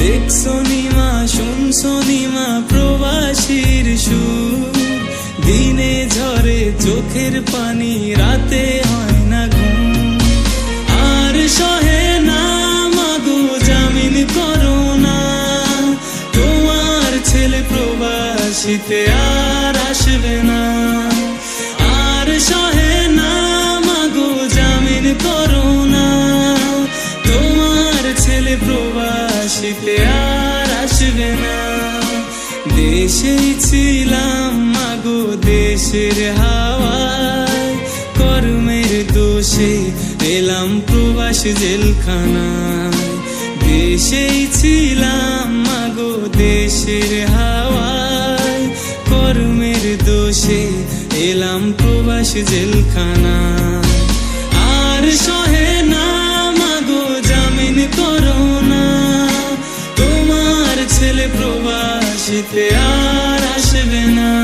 দেখছ নিমা শুনছো নিমা প্রবাসীর সুর। দিনে ঝরে চোখের পানি, রাতে হয় না ঘুম। আর সহে না, মাগো, জামিন করো না। তোমার ছেলে প্রবাসীতে আর আসবে না। আর সহে না, মাগো, জামিন করো না। তোমার ছেলে প্রবাসীতে আর আসবে না। দেশেই ছিলাম মাগো, দেশের হাওয়ায় কর্মের দোষে এলাম প্রবাস জেলখানায়। দেশেই ছিলাম মাগো, দেশের হাওয়ায় কর্মের দোষে এলাম প্রবাস জেলখানায়। Savannah